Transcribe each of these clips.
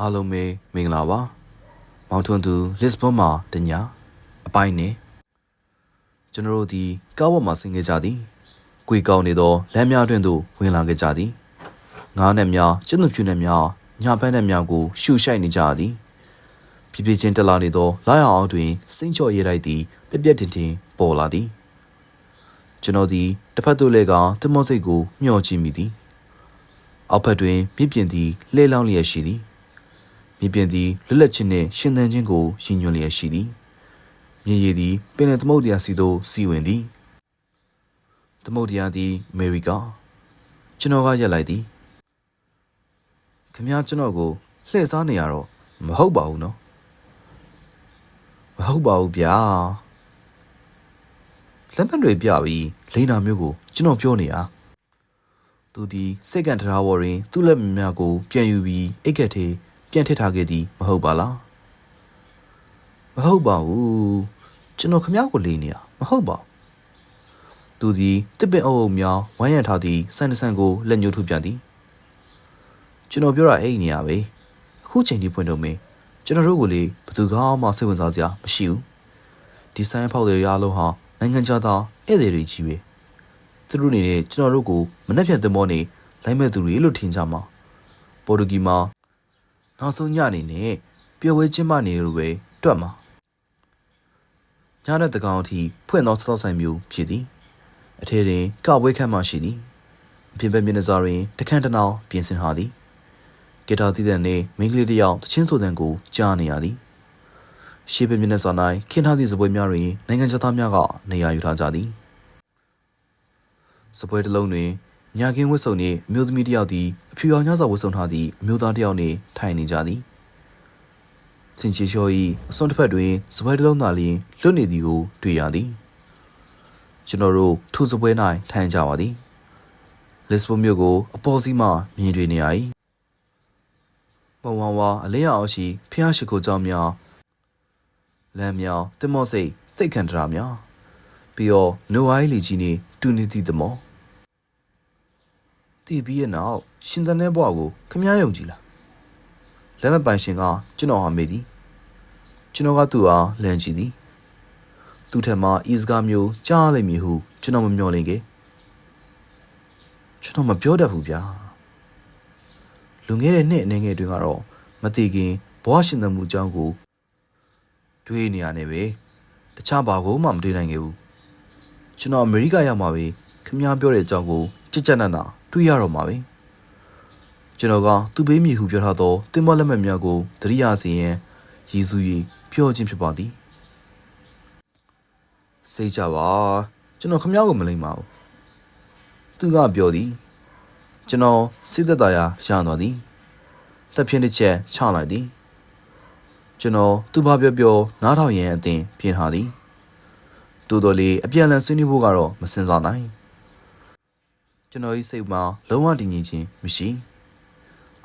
အားလုံးပဲမင်္ဂလာပါမောင်ထွန်းသူလစ်ဘွန်မှာတညာအပိုင်းနဲ့ကျွန်တော်တို့ဒီကားပေါ်မှာဆင်းခဲ့ကြသည်ကြွေကောင်းနေသောလမ်းများတွင်သို့ဝင်လာခဲ့ကြသည်ငါးနဲ့များကျင်းသူဖြူနဲ့များညာပန်းနဲ့များကိုရှူရှိုက်နေကြသည်ဖြည်းဖြည်းချင်းတက်လာနေသောလာရအောင်တွင်စိမ့်ချော့ရဲလိုက်သည်ပြက်ပြက်တင်တင်ပေါ်လာသည်ကျွန်တော်သည်တစ်ဖက်သို့လဲကတင်မောစိတ်ကိုမျှော်ကြည့်မိသည်အောက်ဖက်တွင်မြင့်ပြင်သည်လှဲလောင်းလျက်ရှိသည် မြေပြင်သည်လွတ်လပ်ခြင်းနှင့်ရှင်သန်ခြင်းကိုရည်ညွှန်းလျက်ရှိသည်မြေရည်သည်ပင်လယ်သမုဒ္ဒရာစီသို့စီဝင်သည်သမုဒ္ဒရာသည်အမေရိကကျွန်တော်ကရက်လိုက်သည်ခမည်းကျွန်တော်ကိုလှည့်စားနေရတော့မဟုတ်ပါဘူးနော်မဟုတ်ပါဘူးဗျာလက်မှတ်တွေပြပြီးလိန်နာမျိုးကိုကျွန်တော်ပြောနေတာသူသည်စိတ်ကန်တရားဝတွင် သူ့လက်မများကိုပြန်ယူပြီးအိတ်ကက်သေး ပြန်ထစ်ထားခဲ့သည်မဟုတ်ပါလားမဟုတ်ပါဘူးကျွန်တော်ခမ ्या ကိုလေးနေတာမဟုတ်ပါဘူးသူသည်တစ်ပင်အုပ်အုပ်များဝိုင်းရံထားသည့်ဆန်တဆန်ကိုလက်ညှိုးထုတ်ပြသည်ကျွန်တော်ပြောတာအဲ့ဒီနေရာပဲအခုချိန်ဒီဖွင့်တော့မင်းကျွန်တော်တို့ကိုလေဘယ်သူကမှစိတ်ဝင်စားစရာမရှိဘူးဒီဆိုင်ဖောက်တွေရအလုံးဟာနိုင်ငံခြားသားဧည့်သည်တွေကြီးပဲသူတို့အနေနဲ့ကျွန်တော်တို့ကိုမနှက်ဖြန်သင်္ဘောနေလိုက်မဲ့သူတွေလို့ထင်ကြမှာပေါ်တူဂီမှာ နောက်ဆုံးညအနေနဲ့ပျော်ဝဲချင်းမနေလို့ပဲတွက်မှာညတဲ့တကောင်အထိဖွင့်သောစတော့ဆိုင်မျိုးဖြစ်သည်အထည်တွင်ကဝဲခန့်မှရှိသည်အပြင်ဘက်မျက်နှာစာတွင်တခန့်တနောင်ပြင်ဆင်ထားသည်ဂီတာတီးတဲ့နေ့မိန်းကလေးတစ်ယောက်တချင်းဆိုတဲ့ကိုကြားနေရသည်ရှေ့ဘက်မျက်နှာစာ၌ခင်းထားသည့်စပွဲများတွင်နိုင်ငံခြားသားများကနေရာယူထားကြသည်စပွဲတစ်လုံးတွင် ညာကင်းဝတ်စုံနှင့်အမျိုးသမီးတစ်ယောက်သည်အဖြူရောင်ညစာဝတ်စုံထားသည့်အမျိုးသားတစ်ယောက်နှင့်ထိုင်နေကြသည်စင်ချီလျှော်၏အစွန်တစ်ဖက်တွင်စပွဲတစ်လုံးသာလျှင်လွတ်နေသည်ကိုတွေ့ရသည်ကျွန်တော်တို့ထိုစပွဲ၌ထိုင်ကြပါသည်လစ်ဘွန်မြို့ကိုအပေါ်စီးမှမြင်တွေ့နေရ၏ပုံဝါဝါအလေးရအောင်ရှိဖျားရှိခိုးကြောင်းများလမ်းများတင်မော့စိတ်စိတ်ခံတရာများပြီးတော့နိုဝိုင်းလီကြီးနှင့်တူနေသည့်သမော တည်ပြီးရဲ့နောက်ရှင်သန်တဲ့ဘဝကိုခမည်းယုံကြည်လားလက်မပိုင်ရှင်ကကျွန်တော်ဟာမေးသည်ကျွန်တော်ကသူ့အားလန့်ကြည့်သည်သူ့ထက်မှဤစကားမျိုးကြားလိမ့်မည်ဟုကျွန်တော်မမျှော်လင့်ခဲ့ကျွန်တော်မပြောတတ်ဘူးဗျာလွန်ခဲ့တဲ့နှစ်အနေငယ်တွင်ကတော့မတိခင်ဘဝရှင်သန်မှုအကြောင်းကိုတွေးနေရတယ်ပဲတခြားဘာကိုမှမတွေးနိုင်ခဲ့ဘူးကျွန်တော်အမေရိကရောက်မှာပဲခမည်းပြောတဲ့အကြောင်းကိုကြက်ကြက်နက်နာ တွေးရတော့မှာပဲကျွန်တော်ကသူ့ဘေးမြေဟုပြောထားသောတင်မလက်မှတ်များကိုတရိယာစီရင်ရည်စူး၍ပြောခြင်းဖြစ်ပါသည်စိတ်ကြပါကျွန်တော်ခမည်းကိုမလိမ့်ပါဘူးသူကပြောသည်ကျွန်တော်စိတ်သက်သာရာရသွားသည်တက်ပြင်းတစ်ချက်ချလိုက်သည်ကျွန်တော်သူဘာပြောပြောနားထောင်ရန်အသင်ပြင်ထားသည်တူတော်လေးအပြန်အလှန်ဆွေးနွေးဖို့ကတော့မစင်စားနိုင် ကျွန်တော်၏စိတ်မှာလုံးဝတည်ငြိမ်ခြင်းမရှိ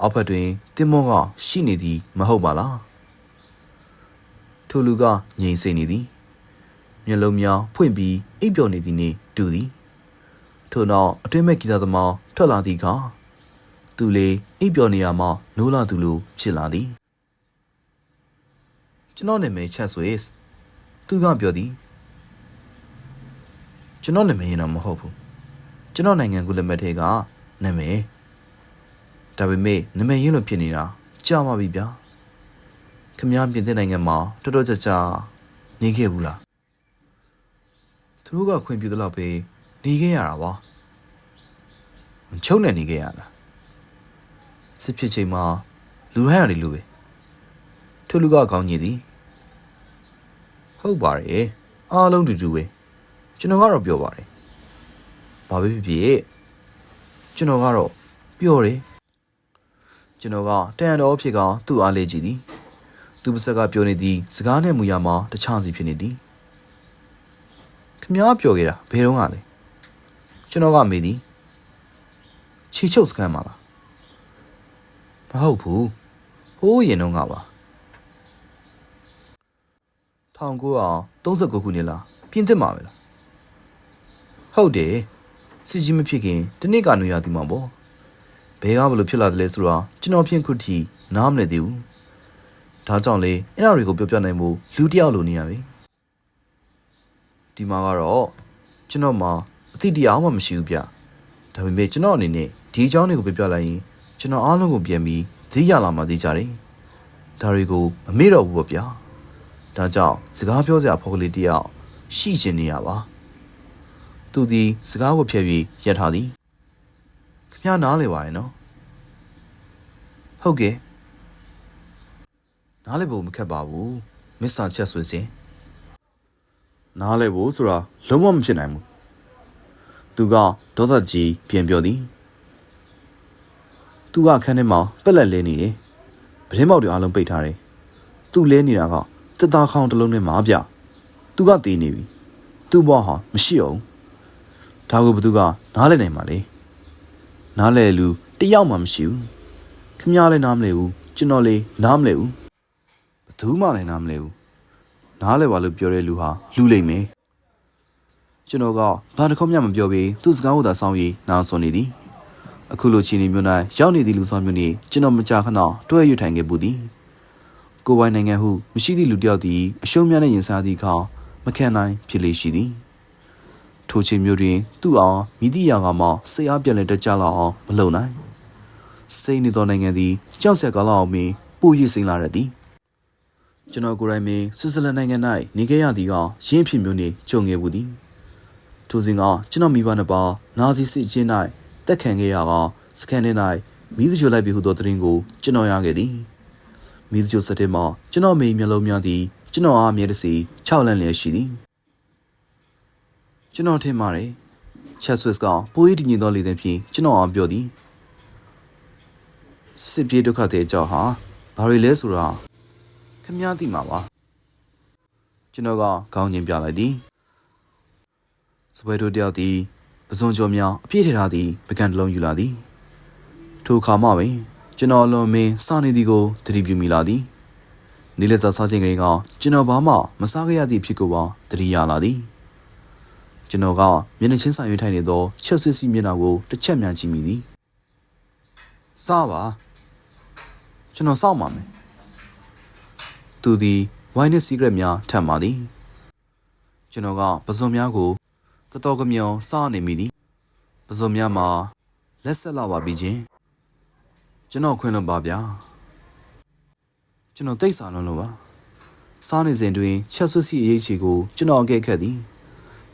အောက်ဘက်တွင်တင်မောကရှိနေသည်မဟုတ်ပါလားထိုလူကငြိမ်စိတ်နေသည်မျက်လုံးများဖွင့်ပြီးအိပ်ပျော်နေသည်နှင့်တူသည်ထို့နောက်အတွင်းမဲ့ဂီတသမားထွက်လာသည့်အခါသူလေအိပ်ပျော်နေရမှနိုးလာသူလိုဖြစ်လာသည်ကျွန်တော်နာမည်ချက်ဆွေးသူကပြောသည်ကျွန်တော်နာမည်ရင်တော့မဟုတ်ဘူး ကျွန်တော်နိုင်ငံကူလက်မှတ်ထဲကနာမည်ဒါပေမဲ့နာမည်ရင်းလို့ဖြစ်နေတာကြာပါပြီဗျာခမည်းပြင်သစ်နိုင်ငံမှာတော်တော်ကြာကြာနေခဲ့ဘူးလားသူတို့ကခွင့်ပြုသလောက်ပဲနေခဲ့ရတာပါချုံနဲ့နေခဲ့ရတာစစ်ဖြစ်ချိန်မှာလူဟန်ရတယ်လူပဲသူလူကကောင်းကြီးသည်ဟုတ်ပါတယ်အားလုံးတူတူပဲကျွန်တော်ကတော့ပြောပါတယ် ဘာပဲဖြစ်ဖြစ်ကျွန်တော်ကတော့ပျော်တယ်ကျွန်တော်ကတန်တော်ဖြစ်ကောင်သူ့အားလေးကြည့်သည်သူပါစက်ကပြောနေသည်စကားနဲ့မူရမှာတခြားစီဖြစ်နေသည်ခမားပြောခဲ့တာဘယ်တော့ကလဲကျွန်တော်ကမေးသည်ချီချုပ်စကန်မှာလားမဟုတ်ဘူးဟိုးရင်တော့ကပါ1939ခုနှစ်လားပြင်သစ်မှာပဲလားဟုတ်တယ် စစ်ကြီးမဖြစ်ခင်တနေ့ကနွေရသည်မှာပေါ့ဘဘယ်ကဘလို့ဖြစ်လာတယ်လဲဆိုတော့ကျွန်တော်ဖြင့်ခုထိနားမလည်သေးဘူးဒါကြောင့်လေအဲ့ဒါတွေကိုပြောပြနိုင်မှုလူတစ်ယောက်လိုနေရပြီဒီမှာကတော့ကျွန်တော်မှာအသိတရားမှမရှိဘူးဗျဒါပေမဲ့ကျွန်တော်အနေနဲ့ဒီအကြောင်းတွေကိုပြောပြလိုက်ရင်ကျွန်တော်အားလုံးကိုပြန်ပြီးသိရလာမှသိကြတယ်ဒါတွေကိုမမေ့တော့ဘူးပေါ့ဗျာဒါကြောင့်စကားပြောစရာဖော်ကလေးတစ်ယောက်ရှိချင်နေရပါ သူဒီစကားကိုဖျက်ပြီးရက်ထားသည်ခင်ဗျားနားလေပါရဲ့နော်ဟုတ်ကဲ့နားလေဖို့မခက်ပါဘူးမစ္စတာချက်ဆွေစင်နားလေဖို့ဆိုတာလုံးဝမဖြစ်နိုင်ဘူးသူကဒေါသကြီးပြန်ပြောသည်သူကခန်းထဲမှာပက်လက်လဲနေတယ်ပတင်းပေါက်တွေအလုံးပိတ်ထားတယ်သူလဲနေတာကတက်သားခေါင်းတစ်လုံးနဲ့မားပြသူကတည်နေပြီသူ့ဘဝဟာမရှိအောင် ဒါကိုဘသူကနားလဲနိုင်ပါလေနားလဲလူတယောက်မှမရှိဘူးခမည်းလည်းနားမလဲဘူးကျွန်တော်လည်းနားမလဲဘူးဘသူမှလည်းနားမလဲဘူးနားလဲပါလို့ပြောတဲ့လူဟာလူလိမ့်မယ်ကျွန်တော်ကဘာတစ်ခေါက်မှမပြောပြီးသူ့စကားကိုသာစောင်းပြီးနားဆွနေသည်အခုလိုချီနေမျိုး၌ရောက်နေသည့်လူဆောင်မျိုးနှင့်ကျွန်တော်မကြာခဏတွဲရွထိုင်ခဲ့ပူသည်ကိုယ်ပိုင်နိုင်ငံဟုမရှိသည့်လူတစ်ယောက်သည်အရှုံးများနဲ့ရင်စားသည့်အခါမခံနိုင်ဖြစ်လေရှိသည် ထိုချိန်မျိုးတွင် သူ့အောင်မိသည့်ရာကမှစိတ်အားပြက်လက်တက်ကြလောက်အောင်မလုံနိုင်စိတ်နေသောနိုင်ငံသည်ကြောက်ဆက်ကားလောက်အောင်ပင်ပိုရည်စိမ့်လာရသည်ကျွန်တော်ကိုယ်တိုင်ပင်ဆွစ်ဇာလန်နိုင်ငံ၌နေခဲ့ရသည်ကရင်းဖြစ်မျိုးနှင့်ကြုံခဲ့ပူသည်ထိုစဉ်ကကျွန်တော်မိဘနှစ်ပါးနာဇီစစ်ချင်း၌တက်ခံခဲ့ရကစကန်နေ၌မိသူချိုလိုက်ပြီဟုသောသတင်းကိုကျွန်တော်ရခဲ့သည်မိသူချိုစက်တဲ့မှာကျွန်တော်မိမျက်လုံးများသည်ကျွန်တော်အားအမြဲတစေ6လန့်လျက်ရှိသည် ကျွန်တော်ထင်ပါတယ်ချက်ဆွစ်ကပိုးရီတည်ငြိမ်သောလေသံဖြင့်ကျွန်တော်အားပြောသည်စစ်ပြေးဒုက္ခတဲ့အကြောင်းဟာဘာတွေလဲဆိုတာခမည်းသိမှာပါကျွန်တော်ကခေါင်းချင်းပြလိုက်သည်စပွဲတို့တယောက်သည်ပဇွန်ကျော်များအပြည့်ထထားသည့်ပကံတစ်လုံးယူလာသည်ထိုအခါမှပင်ကျွန်တော်အလွန်မင်းစနေသည်ကိုသတိပြုမိလာသည်နေလက်စားစားခြင်းကလေးကကျွန်တော်ဘာမှမစားခဲ့ရသည့်ဖြစ်ကိုပါသတိရလာသည် ကျွန်တော်ကမျက်နှာချင်းဆိုင်ရွေးထိုင်နေသောချက်စစ်စီမျက်နှာကိုတစ်ချက်မြန်ကြည့်မိသည်စားပါကျွန်တော်စောင့်ပါမယ်သူသည်ဝိုင်းနဲ့စီးကရက်များထပ်ပါသည်ကျွန်တော်ကပဇွန်များကိုတတော်ကမြောင်စားနေမိသည်ပဇွန်များမှာလက်ဆက်လာပါပြီချင်းကျွန်တော်ခွင့်လွန်ပါဗျာကျွန်တော်တိတ်ဆာလွန်လို့ပါစားနေစဉ်တွင်ချက်ဆွစီအရေးချီကိုကျွန်တော်အကဲခတ်သည်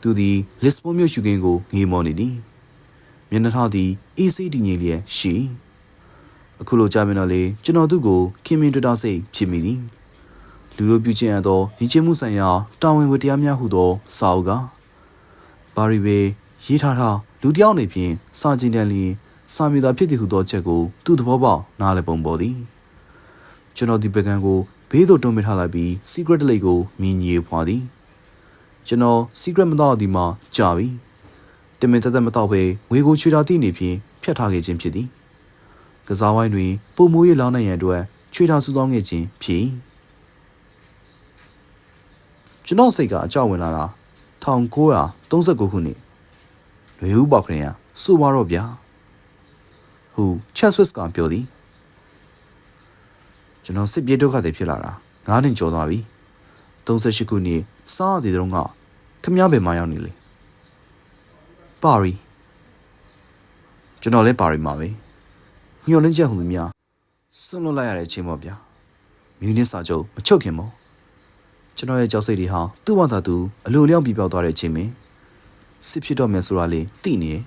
သူသည်လစ်ဘွန်မြို့ရှုခင်းကိုငေးမော်နေသည်မျက်နှာထားသည်အေးဆေးတည်ငြိမ်လျက်ရှိအခုလိုကြားမြင်တော့လေကျွန်တော်သူ့ကိုခင်မင်တွေ့တာစိတ်ဖြစ်မိသည်လူတို့ပြုကျင့်ရသောရည်ချင်းမှုဆိုင်ရာတာဝန်ဝတ္တရားများဟုသောစာအုပ်ကဘာရီဘေရေးထားထားလူတယောက်နေဖြင့်စာကျင်တန်လျင်စာမီသာဖြစ်သည်ဟုသောချက်ကိုသူ့သဘောပေါက်နားလည်ပုံပေါ်သည်ကျွန်တော်ဒီပကံကိုဘေးသို့တွန်းပထားလိုက်ပြီး secret လိတ်ကိုမြင်ကြီးဖွာသည် ကျွန်တော် secret မတော့ဒီမှာကြာပြီတမင်သက်သက်မတော့ဘဲငွေကိုချွေတာတိနေဖြင့်ဖြတ်ထားခဲ့ခြင်းဖြစ်သည်ကစားဝိုင်းတွင်ပုံမိုးရလောင်းနိုင်ရန်အတွက်ချွေတာစုဆောင်းခဲ့ခြင်းဖြစ်ကျွန်တော်စိတ်ကအကြောက်ဝင်လာတာ1939ခုနှစ်လွေဦးပေါခရင်ကစိုးပါတော့ဗျာဟူချက်ဆွစ်ကပြောသည်ကျွန်တော်စစ်ပြေးဒုက္ခတွေဖြစ်လာတာ9နှစ်ကျော်သွားပြီ38ခုနှစ် စားရတဲ့တုန်းကခမည်းဘယ်မှာရောက်နေလဲပါရီကျွန်တော်လည်းပါရီမှာပဲညှို့လင်းချက်ဟူသူများဆွန့်လွတ်လိုက်ရတဲ့အချိန်ပေါ့ဗျာမြူနစ်စာချုပ်မချုပ်ခင်မို့ကျွန်တော်ရဲ့ကြောက်စိတ်တွေဟာသူ့ဘာသာသူအလိုလျောက်ပြပြောက်သွားတဲ့အချိန်မှာစစ်ဖြစ်တော့မယ်ဆိုတာလေသိနေတယ်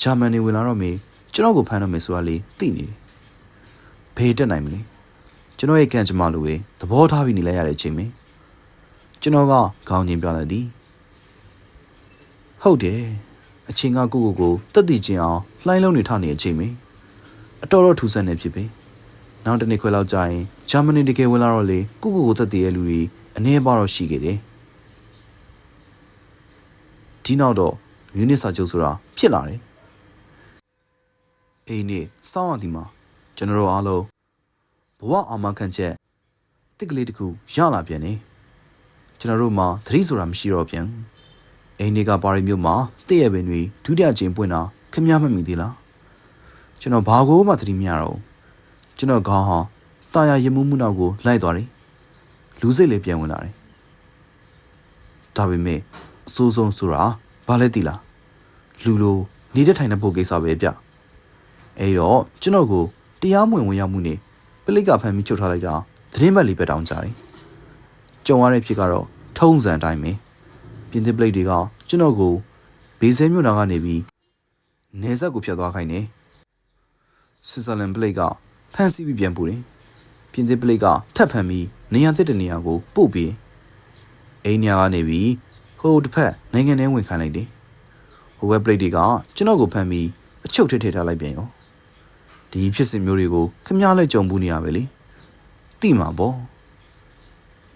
ဂျာမန်နေဝင်လာတော့မေကျွန်တော်ကိုဖမ်းတော့မယ်ဆိုတာလေသိနေတယ်ဘေးတက်နိုင်မလဲကျွန်တော်ရဲ့ကံကြမ္မာလိုပဲသဘောထားပြီးနေလိုက်ရတဲ့အချိန်မှာ ကျွန်တော်ကခေါင်းချင်းပြလိုက်သည်ဟုတ်တယ်အချိန်ကကိုကိုကိုတက်တည်ခြင်းအောင်လှိုင်းလုံးနေထနေတဲ့အချိန်မှာအတော်တော်ထူဆန်းနေဖြစ်ပဲနောက်တစ်နေ့ခွဲလောက်ကြာရင်ဂျာမနီတကယ်ဝင်လာတော့လေကိုကိုကိုတက်တည်ရဲ့လူတွေအနေပါတော့ရှိခဲ့တယ်ဒီနောက်တော့မြူနစ်စာချုပ်ဆိုတာဖြစ်လာတယ်အိမ်နေစောင်းရသည်မှာကျွန်တော်တို့အားလုံးဘဝအာမခံချက်တစ်ကလေးတစ်ခုရလာပြန်နေ ကျွန်တော်တို့မှာသတိဆိုတာမရှိတော့ပြန်အိမ်နေကပါရီမြို့မှာတည့်ရပင်တွေဒုတိယကျင်းပွင့်တာခမည်းမမိသေးလားကျွကျွန်တော်ဘာကိုမှသတိမရတော့ဘူးကျွန်တော်ခေါင်းဟာတာယာရမှုမှုနောက်ကိုလိုက်သွားတယ်လူစိတ်လည်းပြန်ဝင်လာတယ်ဒါပေမဲ့အဆိုးဆုံးဆိုတာဘာလဲသိလားလူလိုနေတဲ့ထိုင်တဲ့ပုံကိစ္စပဲဗျအဲ့တော့ကျွန်တော်ကိုတရားမဝင်ဝင်ရောက်မှုနဲ့ပလိတ်ကဖမ်းပြီးချုပ်ထားလိုက်တာသတင်းပတ်လေးပဲတောင်းကြတယ် ကြုံရတဲ့ဖြစ်ကတော့ထုံးစံအတိုင်းပဲပြင်သစ်ပလိတ်တွေကကျွန်တော်ကိုဘေးစဲမြို့နာကနေပြီးနေဆက်ကိုဖျက်သွားခိုင်းတယ်ဆွစ်ဇာလန်ပလိတ်ကဖမ်းဆီးပြီးပြန်ပို့တယ်ပြင်သစ်ပလိတ်ကထပ်ဖမ်းပြီးနေရာတစ်တနေရာကိုပို့ပြီးအိန္ဒိယကနေပြီးဟိုတစ်ဖက်နိုင်ငံထဲဝင်ခိုင်းလိုက်တယ်ဟိုဘက်ပလိတ်တွေကကျွန်တော်ကိုဖမ်းပြီးအချုပ်ထဲထည့်ထားလိုက်ပြန်ရောဒီဖြစ်စဉ်မျိုးတွေကိုခမားလဲကြုံဘူးနေရပဲလေတိမှာပေါ့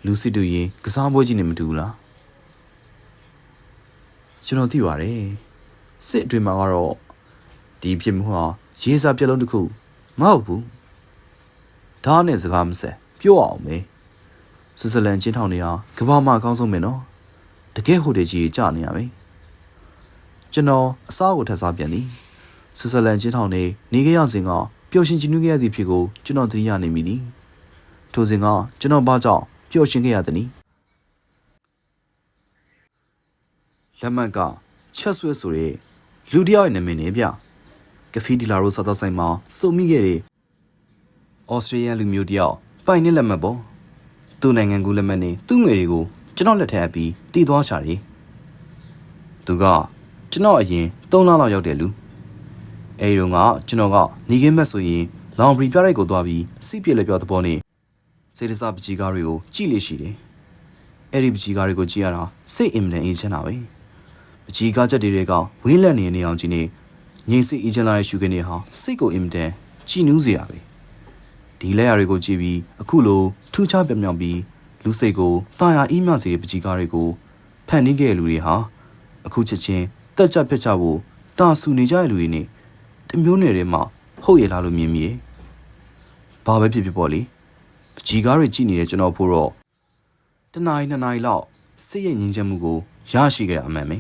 လူစစ်တူရင်ကစားပွဲကြီးနေမတူဘူးလားကျွန်တော်သိပါတယ်စစ်အတွင်မှာကတော့ဒီဖြစ်မှုဟာရေးစားပြက်လုံးတစ်ခုမဟုတ်ဘူးဒါနဲ့စကားမဆက်ပြောအောင်မေဆွစ်ဇာလန်ချင်းထောင်နေဟာကမ္ဘာမှာအကောင်းဆုံးပဲနော်တကယ်ဟိုတယ်ကြီးကြာနေရပဲကျွန်တော်အစားကိုထပ်စားပြန်သည်ဆွစ်ဇာလန်ချင်းထောင်နေနေခဲ့ရစဉ်ကပျော်ရွှင်ကြည်နူးခဲ့ရသည့်ဖြစ်ကိုကျွန်တော်သတိရနေမိသည်ထိုစဉ်ကကျွန်တော်ဘာကြောင့် ပျော်ရွှင်ခဲ့ရသနည်းလက်မှတ်ကချက်ဆွဲဆိုတဲ့လူတစ်ယောက်ရဲ့နာမည်နဲ့ဗျကဖီဒီလာရိုစားတော့ဆိုင်မှာစုံမိခဲ့တဲ့ဩစတြေးလျလူမျိုးတစ်ယောက်ပိုင်နဲ့လက်မှတ်ပေါ့သူ့နိုင်ငံကူးလက်မှတ်နဲ့သူ့ငွေတွေကိုကျွန်တော်လက်ထပ်အပ်ပြီးတည်သွားချတယ်သူကကျွန်တော်အရင်3လလောက်ရောက်တဲ့လူအဲဒီတော့ကကျွန်တော်ကနေခင်းမက်ဆိုရင်လောင်ဘရီပြရိုက်ကိုသွားပြီးစီးပြက်လက်ပြောသဘောနဲ့ စေတစာပကြီးကားတွေကိုကြည့်လေရှိတယ်အဲ့ဒီပကြီးကားတွေကိုကြည့်ရတာစိတ်အင်မတန်အေးချမ်းတာပဲပကြီးကားချက်တွေကဝင်းလက်နေနေအောင်ကြီးနေငိမ့်စိတ်အေးချမ်းလာတဲ့ရှုခင်းတွေဟာစိတ်ကိုအင်မတန်ကြည်နူးစေရပဲဒီလက်ရတွေကိုကြည့်ပြီးအခုလိုထူးခြားပြမြောက်ပြီးလူစိတ်ကိုတာယာအေးမြစေတဲ့ပကြီးကားတွေကိုဖန်တီးခဲ့တဲ့လူတွေဟာအခုချက်ချင်းတက်ကြပြတ်ကြဖို့တာဆူနေကြတဲ့လူတွေနဲ့တမျိုးနယ်တွေမှာဟုတ်ရလားလို့မြင်မိရဲ့ဘာပဲဖြစ်ဖြစ်ပေါ့လေပ ကြီးကားတွေကြည့်နေတဲ့ကျွန်တော်ဖို့တော့တနားရီနှစ်နာရီလောက်စိတ်ရဲ့ငြင်းချက်မှုကိုရရှိခဲ့တာအမှန်ပဲ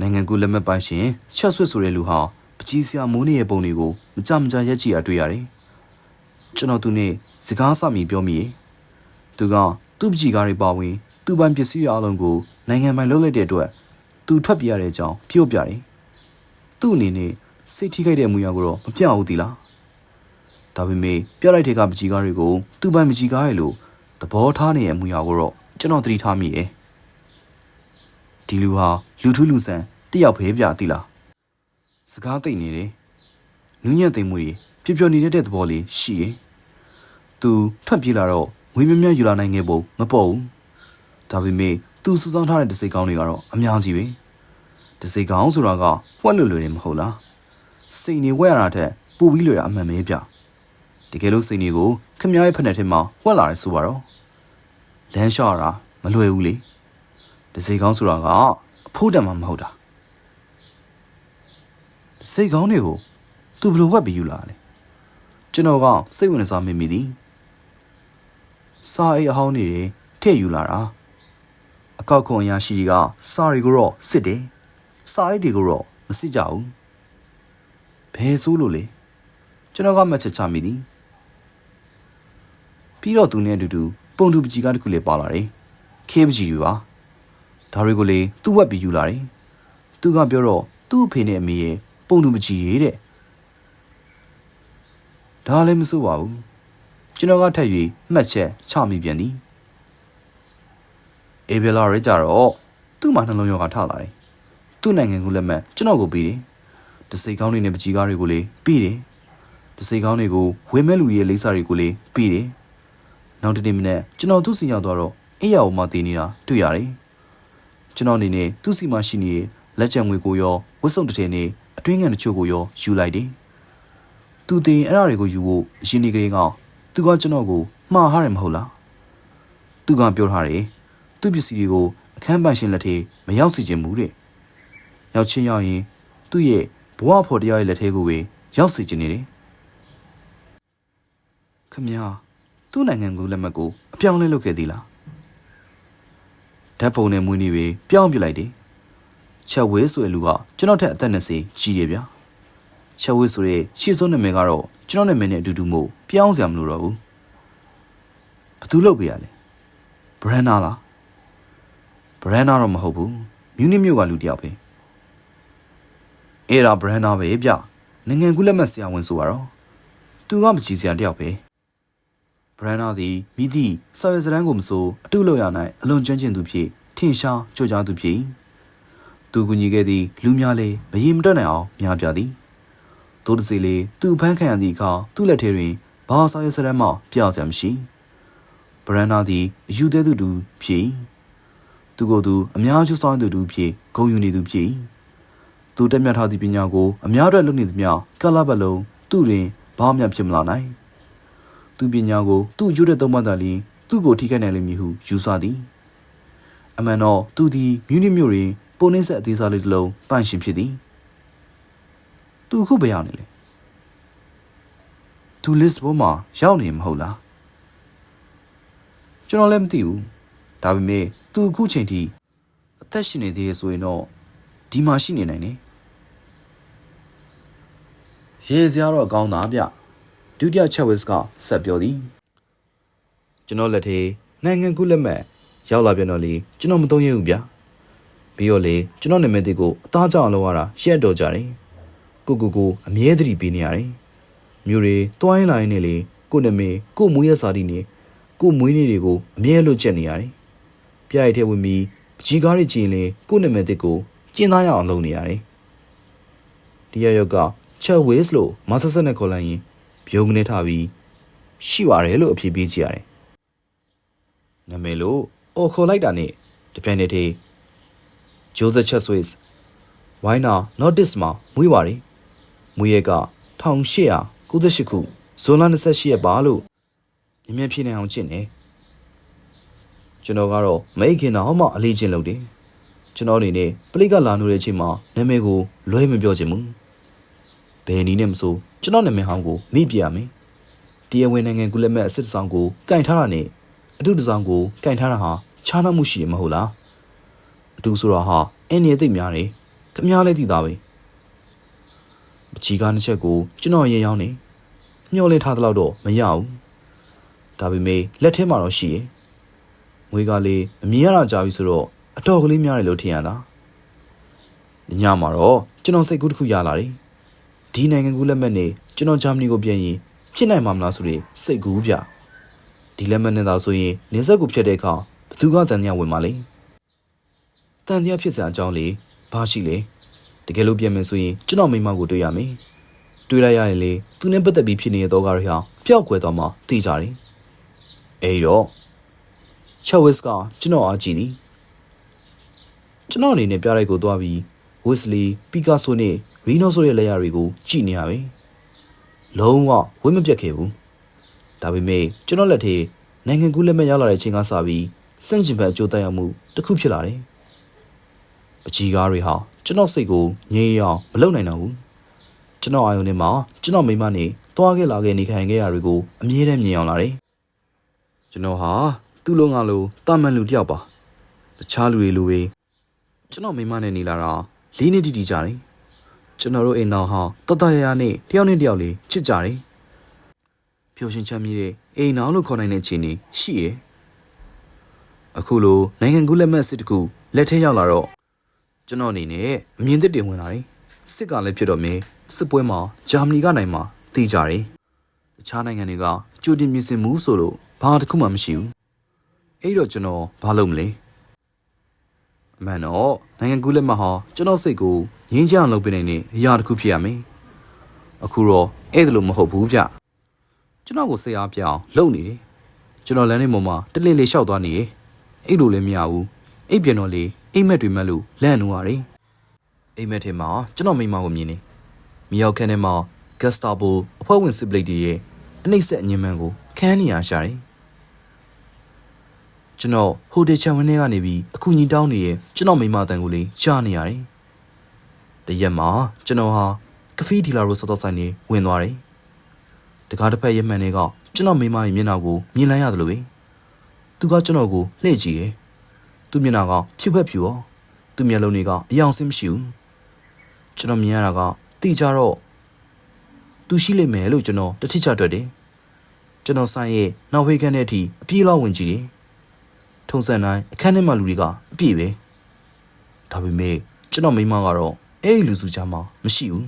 နိုင်ငံကူလက်မှတ်ပိုင်ရှင်ချက်ဆွတ်ဆိုတဲ့လူဟာပကြီးစရာမိုးနေရဲ့ပုံတွေကိုမကြမကြရက်ကြည့်ရတွေ့ရတယ်ကျွန်တော်သူနဲ့စကားစမိပြောမိရဲ့သူကသူ့ပကြီးကားတွေပါဝင် သူ့ပိုင်ပစ္စည်းအလုံးကိုနိုင်ငံပိုင်လုပ်လိုက်တဲ့အတွက်သူထွက်ပြေးရတဲ့အကြောင်းပြောပြတယ်သူ့အနေနဲ့စိတ်ထိခိုက်တဲ့အမူအရာကိုတော့မပြဘူးသီလား ဒါပေမဲ့ပြလိုက်တဲ့ကပကြီးကားတွေကိုသူ့ပိုင်ပကြီးကားရဲ့လို့သဘောထားနေတဲ့အမူအရာကိုတော့ကျွန်တော်သတိထားမိရဲ့ဒီလူဟာလူထုလူဆန်တယောက်ပဲပြသီလားစကားသိမ့်နေတယ်နူးညံ့သိမ်မှုတွေပျော်ပျော်နေတဲ့သဘောလေးရှိရဲ့သူထွက်ပြေးလာတော့ငွေမြမြယူလာနိုင်ခဲ့ပုံမပေါ်ဘူးဒါပေမဲ့သူစူဆောင်းထားတဲ့တစိကောင်းတွေကတော့အများကြီးပဲတစိကောင်းဆိုတာကဝက်လွယ်လွယ်နေမဟုတ်လားစိတ်နေဝက်ရတာထက်ပိုပြီးလွယ်တာအမှန်ပဲဗျ တကယ်လို့စိတ်နေကိုခမည်းရဲ့ဖက်နဲ့ထဲမှာဝက်လာတယ်ဆိုပါတော့လမ်းလျှော့ရတာမလွယ်ဘူးလေတစိကောင်းဆိုတာကအဖို့တံမှမဟုတ်တာတစိကောင်းတွေကိုသူဘယ်လိုဝက်ပြီးယူလာလဲကျွန်တော်ကစိတ်ဝင်စားမိမိသည်စာအိတ်အဟောင်းတွေထည့်ယူလာတာအကောက်ခွန်အရာရှိတွေကစာတွေကိုတော့စစ်တယ်စာအိတ်တွေကိုတော့မစစ်ကြဘူးဘယ်ဆိုးလို့လဲကျွန်တော်ကမှတ်ချက်ချမိသည် ပြီးတော့သူနဲ့အတူတူပုံတူပကြီးကားတစ်ခုလည်းပါလာတယ်ခေးပကြီးတွေပါဒါတွေကိုလေသူ့ဝက်ပြီးယူလာတယ်သူကပြောတော့သူ့အဖေနဲ့အမေရဲ့ပုံတူပကြီးရေးတဲ့ဒါလည်းမစိုးပါဘူးကျွန်တော်ကထက်၍မှတ်ချက်ချမိပြန်သည်အေဘယ်လာရဲကြတော့သူ့မှာနှလုံးရောဂါထလာတယ်သူ့နိုင်ငံကိုလက်မှတ်ကျွန်တော်ကိုပေးတယ်တစိကောင်းတွေနဲ့ပကြီးကားတွေကိုလည်းပေးတယ်တစိကောင်းတွေကိုဝေမဲ့လူတွေရဲ့လိပ်စာတွေကိုလည်းပေးတယ် နောက်တစ်နေ့မနေ့ကျွန်တော်သူ့စီရောက်သွားတော့အေးရအောင်မတည်နေတာတွေ့ရတယ်ကျွန်တော်အနေနဲ့သူ့စီမှာရှိနေတဲ့လက်ချက်ငွေကိုရောဝတ်စုံတစ်ထည်နဲ့အတွင်းငံတချို့ကိုရောယူလိုက်တယ်သူတင်အဲ့အရာတွေကိုယူဖို့အရင်နေ့ကလေးကသူကကျွန်တော်ကိုမှားဟားတယ်မဟုတ်လားသူကပြောထားတယ်သူ့ပစ္စည်းတွေကိုအခန်းပိုင်ရှင်လက်ထဲမရောက်စီခြင်းဘူးတဲ့ရောက်ချင်းရောက်ရင်သူ့ရဲ့ဘဝဖော်တရားရဲ့လက်ထဲကိုပဲရောက်စီခြင်းနေတယ်ခမညာ သူ့နိုင်ငံကိုလက်မှတ်ကိုအပြောင်းလဲလုပ်ခဲ့သေးလားဓာတ်ပုံနဲ့မွေးနေ့ပဲပြောင်းပြလိုက်တယ်ချက်ဝဲဆိုတဲ့လူကကျွန်တော်ထက်အသက်20ကြီးတယ်ဗျာချက်ဝစ်ဆိုတဲ့ရှေ့ဆုံးနာမည်ကတော့ကျွန်တော်နာမည်နဲ့အတူတူမို့ပြောင်းစရာမလိုတော့ဘူးဘသူလုပ်ပေးရလဲဘရန်နာလားဘရန်နာတော့မဟုတ်ဘူးမြူနစ်မြို့ကလူတစ်ယောက်ပဲအဲ့ဒါဘရန်နာပဲဗျနိုင်ငံကူးလက်မှတ်ဆရာဝန်ဆိုတော့သူကမကြည့်စရာတစ်ယောက်ပဲ ဘရန်နာသည်မိသည့်စာရွက်စတမ်းကိုမစိုးအတုလို့ရနိုင်အလွန်ကျွမ်းကျင်သူဖြစ်ထင်ရှားကြိုးကြားသူဖြစ်သူကူညီခဲ့သည့်လူများလည်းမရေမတွက်နိုင်အောင်များပြသည်တိုးတစီလေးသူ့ဖမ်းခံရသည့်အခါသူ့လက်ထဲတွင်ဘာစာရစရမ်းမှပြစရာမရှိဘရန်နာသည်အယူသေးသူတူဖြစ်သူကိုယ်သူအများကျဆောင်သူတူဖြစ်ဂုံယူနေသူဖြစ်သူတက်မြတ်ထားသည့်ပညာကိုအများအတွက်လုပ်နေသမျှကလပတ်လုံးသူ့တွင်ဘာမှဖြစ်မလာနိုင် သူပညာကိုသူ့အကျိုးတဲ့သုံးပါးသာလျှင်သူ့ကိုထိခိုက်နိုင်လိမ့်မည်ဟုယူဆသည်အမှန်တော့သူသည်မြူနစ်မြို့တွင်ပုံနှင်းဆက်အသေးစားလေးတစ်လုံးပန့်ရှင်ဖြစ်သည်သူအခုဘယ်ရောက်နေလဲသူလစ်ဘွန်မှာရောက်နေမဟုတ်လားကျွန်တော်လည်းမသိဘူးဒါပေမဲ့သူအခုချိန်ထိအသက်ရှင်နေသေးရဆိုရင်တော့ဒီမှာရှိနေနိုင်တယ်ရေစရာတော့ကောင်းတာဗျ ဒုတိယချက်ဝစ်ကဆက်ပြောသည်ကျွန်တော်လက်ထဲနိုင်ငံကူးလက်မှတ်ရောက်လာပြန်တော့လေကျွန်တော်မသုံးရဘူးဗျပြီးတော့လေကျွန်တော်နာမည်တွေကိုအသားကြောင်လောက်ရတာရှက်တော့ကြတယ်ကိုကိုကိုအမြဲတမ်းပေးနေရတယ်။မျိုးတွေတွိုင်းလာရင်လေကိုနမေကိုမွေးရစာတီနေကိုမွေးနေတွေကိုအမြဲလွတ်ချက်နေရတယ်။ပြရိုက်ထဲဝင်ပြီးပကြီးကားတွေကြည့်ရင်လေကိုနမေတစ်ကိုကျင်းသားရအောင်လုပ်နေရတယ်။ဒီရရောက်ကချက်ဝေးစ်လို့မဆဆက်နဲ့ခေါ်လိုက်ရင် ဘယုံကနေထားပြီးရှိပါတယ်လို့အဖြေပေးကြရတယ်။နာမည်လို့အော်ခေါ်လိုက်တာနဲ့တပြိုင်တည်းတည်းဂျိုဇက်ချက်ဆွစ်ဝိုင်းနာ notice မှာမွေးပါတယ်။မွေးရက်က1898ခုဇွန်လ28ရက်ပါလို့မြင်မြင်ဖြစ်နေအောင်ကျင့်နေ။ကျွန်တော်ကတော့မိတ်ခင်တော့မှအလေးချင်းလုပ်တယ်။ကျွန်တော်အနေနဲ့ပလိကလာနိုးတဲ့အချိန်မှာနာမည်ကိုလွဲမပြောချင်ဘူး။ဘ ယ်နည်းနဲ့မဆိုကျွန်တော်နာမည်ဟောင်းကိုမိပြရမယ်။တရားဝင်နိုင်ငံကုလက်မဲ့အစစ်တဆောင်ကိုကင်ထားတာနဲ့အထုတဆောင်ကိုကင်ထားတာဟာခြားနားမှုရှိတယ်မဟုတ်လား။အတူဆိုတာဟာအင်းရသိပ်များတယ်။ခမားလည်းသိသားပဲ။ပချီကားတစ်ချက်ကိုကျွန်တော်ရင်ရောက်နေ။မျောလင်းထားသလောက်တော့မရဘူး။ဒါပေမဲ့လက်ထဲမှာတော့ရှိရဲ့။ငွေကလေးအမြင်ရတာကြာပြီဆိုတော့အတော်ကလေးများတယ်လို့ထင်ရလား။ညမှာတော့ကျွန်တော်စိတ်ကူးတစ်ခုရလာတယ်။ ဒီနိုင်ငံကူးလက်မှတ်နဲ့ကျွန်တော်ဂျာမနီကိုပြန်ရင်ဖြစ်နိုင်မှာမလားဆိုတဲ့စိတ်ကူးဗျ။ဒီလက်မှတ်နဲ့သာဆိုရင်နေဆက်ကိုဖြတ်တဲ့အခါဘသူကတန်ညာဝင်มาလဲ။တန်ညာဖြစ်စရာအကြောင်းလေဘာရှိလဲ။တကယ်လို့ပြန်မယ်ဆိုရင်ကျွန်တော်မိမကိုတွေ့ရမယ်။တွေ့လိုက်ရရင်လေသူနဲ့ပတ်သက်ပြီးဖြစ်နေတဲ့တော့ကားတွေဟာပျောက်ကွယ်သွားမှသိကြတယ်။အဲဒီတော့ချက်ဝစ်ကကျွန်တော်အားကြည့်သည်။ကျွန်တော်အနေနဲ့ပြလိုက်ကိုသွားပြီးဝစ်လီပီကာဆိုနဲ့ ရီနိုဆိုရဲ့လက်ရာတွေကိုကြည့်နေရပဲ။လုံးဝဝိမပြတ်ခဲ့ဘူး။ဒါပေမဲ့ကျွန်တော်လက်ထဲနိုင်ငံကူးလက်မှတ်ရလာတဲ့ချိန်ကစပြီးစန့်ကျင်ဘက်အကျိုးတက်ရောက်မှုတစ်ခုဖြစ်လာတယ်။ပကြီးကားတွေဟာကျွန်တော်စိတ်ကိုငြိမ်းရအောင်မလုပ်နိုင်တော့ဘူး။ကျွန်တော်အာယုန်ထဲမှာကျွန်တော်မိမနဲ့တွားခဲ့လာခဲ့နေခိုင်ခဲ့ရတွေကိုအမြဲတမ်းမြင်အောင်လာတယ်။ကျွန်တော်ဟာသူ့လုံးကလိုတာမန်လူတစ်ယောက်ပါ။တခြားလူတွေလိုပဲကျွန်တော်မိမနဲ့နေလာတာလေးနှစ်တိတိကြတယ်။ ကျွန်တော်တို့အိမ်တော်ဟာတတရရနဲ့တယောက်နဲ့တယောက်လေးချစ်ကြတယ်။ပျော်ရွှင်ချမ်းမြေ့တဲ့အိမ်တော်လို့ခေါ်နိုင်တဲ့ခြေနေရှိတယ်။အခုလိုနိုင်ငံကူးလက်မှတ်စစ်တကူလက်ထဲရောက်လာတော့ကျွန်တော်အနေနဲ့အမြင်သစ်တင်ဝင်လာတယ်။စစ်ကလည်းဖြစ်တော့မင်းစစ်ပွဲမှာဂျာမနီကနိုင်မှာသိကြတယ်။တခြားနိုင်ငံတွေကကြိုတင်ပြင်ဆင်မှုဆိုလို့ဘာတစ်ခုမှမရှိဘူး။အဲ့တော့ကျွန်တော်ဘာလုပ်မလဲ။အ မှန်တော့နိုင်ငံကူးလက်မှတ်ဟာကျွန်တော်စိတ်ကိုငြင်းချအောင်လုပ်ပေးနိုင်တဲ့အရာတစ်ခုဖြစ်ရမယ်။အခုတော့အဲ့ဒါလို့မဟုတ်ဘူးဗျ။ကျွန်တော်ကိုစိတ်အားပြအောင်လုပ်နေတယ်။ကျွန်တော်လမ်းထဲပေါ်မှာတလင်းလေးလျှောက်သွားနေတယ်။အဲ့လိုလည်းမရဘူး။အိပ်ပြန်တော့လေအိမ်မက်တွေမက်လို့လန့်နေရတယ်။အိမ်မက်ထဲမှာကျွန်တော်မိမကိုမြင်နေ။မြောက်ခန်းထဲမှာဂက်စတာဘိုအဖွဲ့ဝင်စစ်ပလိတ်တွေရဲ့အနှိမ့်ဆက်အငြင်းမှန်ကိုခန်းနေရရှာတယ်။ ကျွန်တော်ဟိုတယ်ချန်ဝင်းထဲကနေပြီးအခုညီတောင်းနေရဲ့ကျွန်တော်မိမတန်ကိုလေးကြားနေရတယ်။တရက်မှာကျွန်တော်ဟာကဖေးဒီလာရိုဆော့တော့ဆိုင်နေဝင်သွားတယ်။တကားတစ်ဖက်ရက်မှန်တွေကကျွန်တော်မိမရဲ့မျက်နှာကိုမြင်လိုက်ရတယ်လို့ပဲ။သူကကျွန်တော်ကိုလှည့်ကြည့်တယ်။သူ့မျက်နှာကဖြူဖက်ဖြူရောသူ့မျက်လုံးတွေကအယောင်စင်းမရှိဘူး။ကျွန်တော်မြင်ရတာကတိကျတော့သူရှိလိမ့်မယ်လို့ကျွန်တော်တတိချတွက်တယ်ကျွန်တော်ဆိုင်ရဲ့နောက်ဖေးခန်းထဲအထိအပြေးလောက်ဝင်ကြည့်တယ် ထုံစံတိုင်းအခန်းထဲမှာလူတွေကအပြည့်ပဲဒါပေမဲ့ကျွန်တော်မိန်းမကတော့အဲ့ဒီလူစုကြားမှာမရှိဘူး